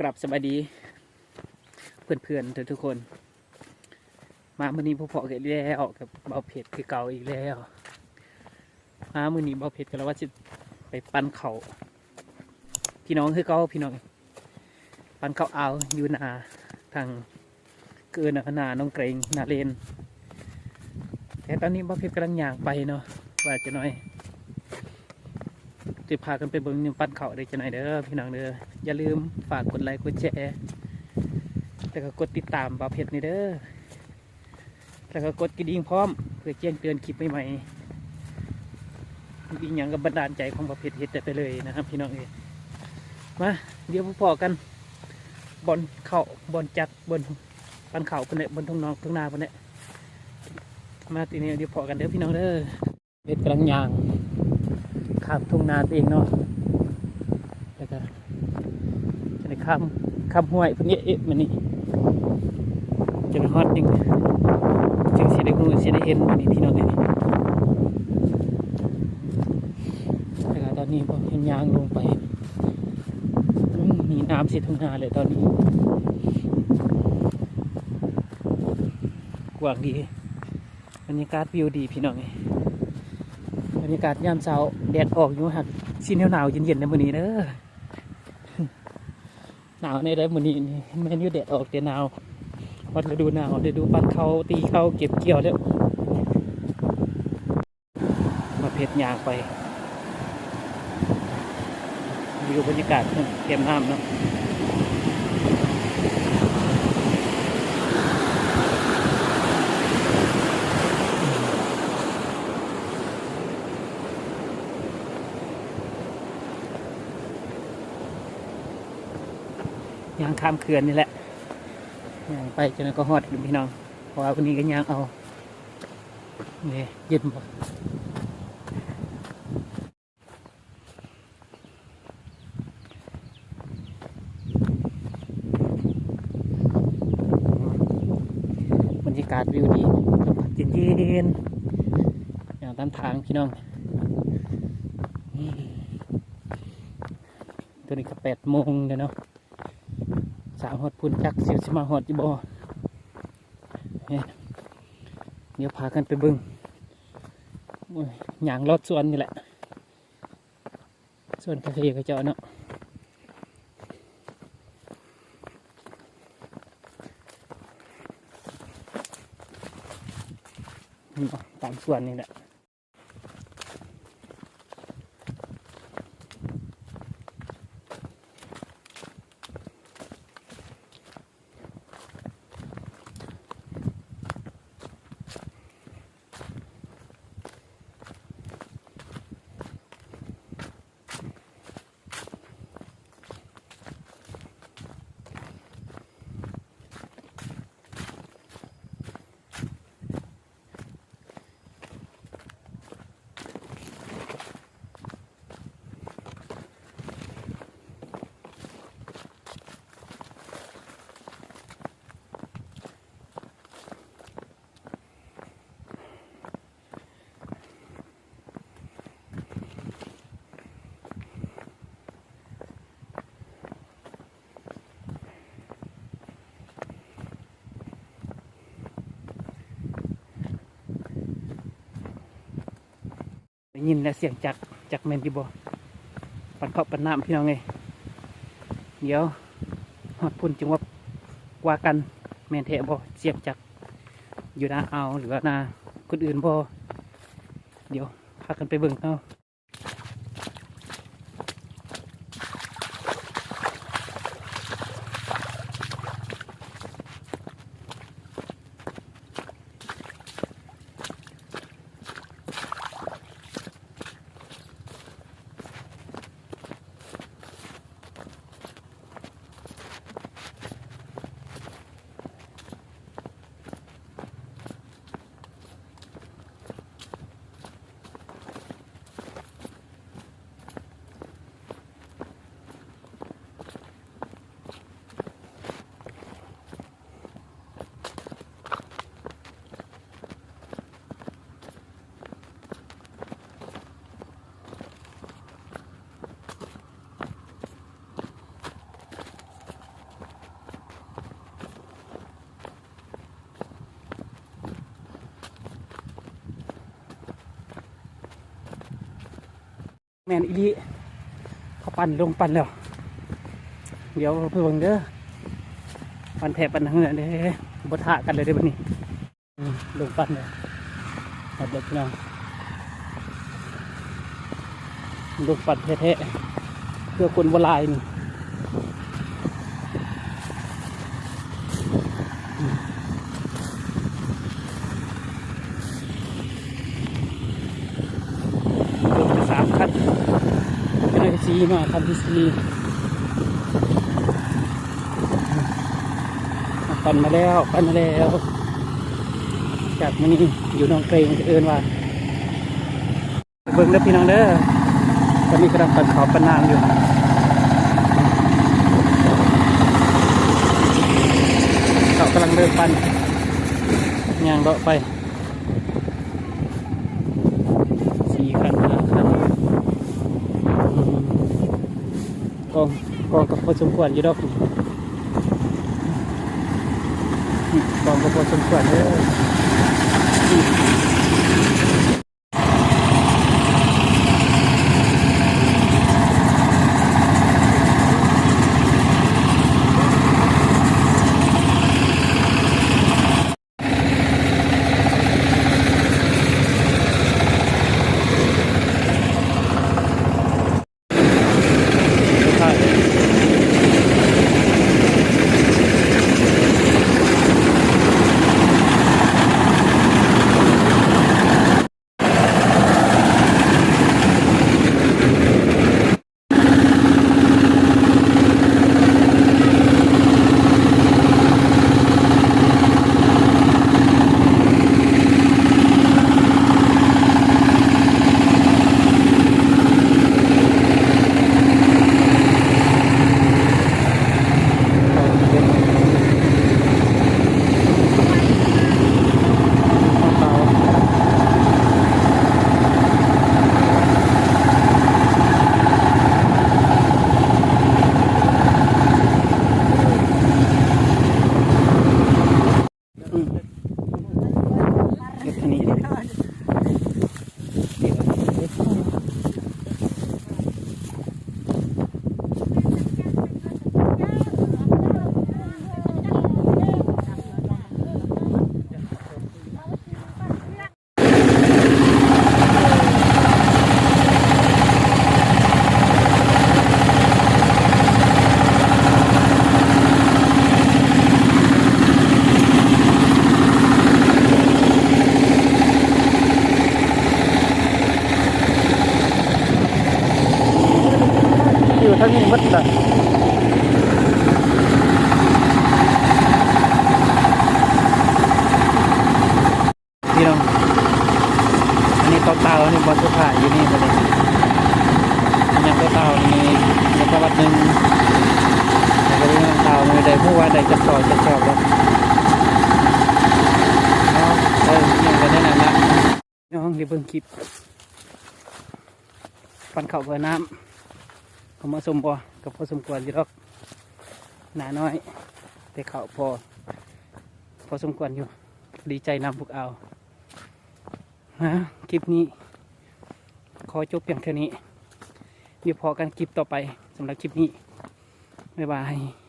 กลับสวัสดี เพื่อนๆทุกๆคน มามื่อนี้พวกพอกันแล้วกับเบาเผ็ดคือเก่าอีกแล้ว มามื่อนี้เบาเผ็ดกันแล้วว่าจะไปปั้นเขาพี่น้องคือเก่าพี่น้อง ปั้นเขาเอาอยู่นาทางเกินนานาน้องเกรงนาเลน แต่ตอนนี้เบาเผ็ดกำลังย่างไปเนาะว่าจะหน่อยจะพากันไปเบิ้งยปั้นเขาได้จะไหนเด้อพี่น้องเด้อ อย่าลืมฝากกดไลค์กดแชร์แล้วก็กดติดตามบ่าวเพชรนี่เด้อแล้วก็กดกระดิ่งพร้อม เพื่อแจ้งเตือนคลิปใหม่ๆอีกอย่างกับบันดาลใจของบ่าวเพชรเฮ็ดแต่ไปเลยนะครับพี่น้องเอ้ยมาเดี๋ยวพอกันบอลเข่าบอลจัดบนปันเข่าเพิ่นเนี่ยบนทุ่งนองทุ่งนาเพิ่นเนี่ยมาทีนี้เดี๋ยวพอกันเด้อพี่น้องเด้อเพชรกำลังย่างข้ามทุ่งนาตัวเองเนาะ แล้วก็จะได้ ข้ามข้ามห้วยพวกนี้เอ๊ะมันนี่จะเป็นฮอตจริงจึงสิได้หูสิได้เห็นมันนี่พี่น้องเลยแต่ก็ตอนนี้พอเห็นยางลงไปอืมมีน้ำสิทุ่งนาเลยตอนนี้กว้างดีบรรยากาศวิวดีพี่น้องเลยบรรยากาศยามเช้าแดดออกอยู่หักสีหนาวหนาวๆเย็นๆในมื้อนี้เด้อ หนาวในได้มือนี้แม่นยู่แดดออกแต่หนาววัดฤดูหนาวเดูปันเขาตีเขาเก็บเกี่ยวแล้วมาเพชรยางไปวิวบรรยากาศเต็มน้ำเนาะ ยางข้ามเขื่อนนี่แหละยางไปจนก็ฮอดอยู่พี่น้องเพราะว่าวันนี้ก็ยางเอาเนี่ยเย็นบ่บรรยากาศวิวดีลมพัดเย็นๆอย่างตามทางพี่น้องตัวนี้ก็แปดโมงเดี๋ยวเนาะ สามหดพุ่นจักเสียวสมาหดจีบอเนี่ยเดี๋ยวพากันไปบึงอยหยางรถสวนนี่แหละสวนกาแฟกระเจาะเนาะตามสวนนี่แหละ ยินและเสียงจากจากแมนดีบอปันเข้าปันน้ำพี่น้องไงเดี๋ยวหอดพุ่นจึงว่ากว่ากันแมนเทะบอเสียงจากอยู่หน้าเอาหรือว่าหน้าคนอื่นบอเดี๋ยวพากันไปเบิ่งเอา แมนอีลีเขาปั่นลงปั่นแล้ว เดี๋ยวเพิ่งเด้อปั่นแถบปั่นทั้งเหือเด้บทะกันเลยเด้อบันนี้ลงปั่นเลยหมดเลยพี่น้องลงปั่นแท้ๆเพื่อคนโบราณนี่ลงไปสามคันีมาคันที่สี่ปั่นมาแล้วปั่นมาแล้ว จากมันนี่อยู่น้องเกรงเอินว่าเบิ่งเด้อพี่น้องเด้อตอนนี้กำลังปั่นขอบปั่นน้ำอยู่เขากำลังเดินปั่นยางเลาะไปสี่คันห้าคันอืม ก็กองก็พอสมควรอยู่ดอกกองก็พอสมควรเลย น้องเดี๋ยวเบิ่งคลิปฟันเข่าเบอน้ำเขามาสมบ่กับพอสมควรอยู่หรอกหนาน้อย แต่เข่าพอ พอสมควรอยู่ ดีใจนำพวกเอานะคลิปนี้ ขอจบเพียงเท่านี้ เดี๋ยวพอกันคลิปต่อไปสำหรับคลิปนี้ บ๊ายบาย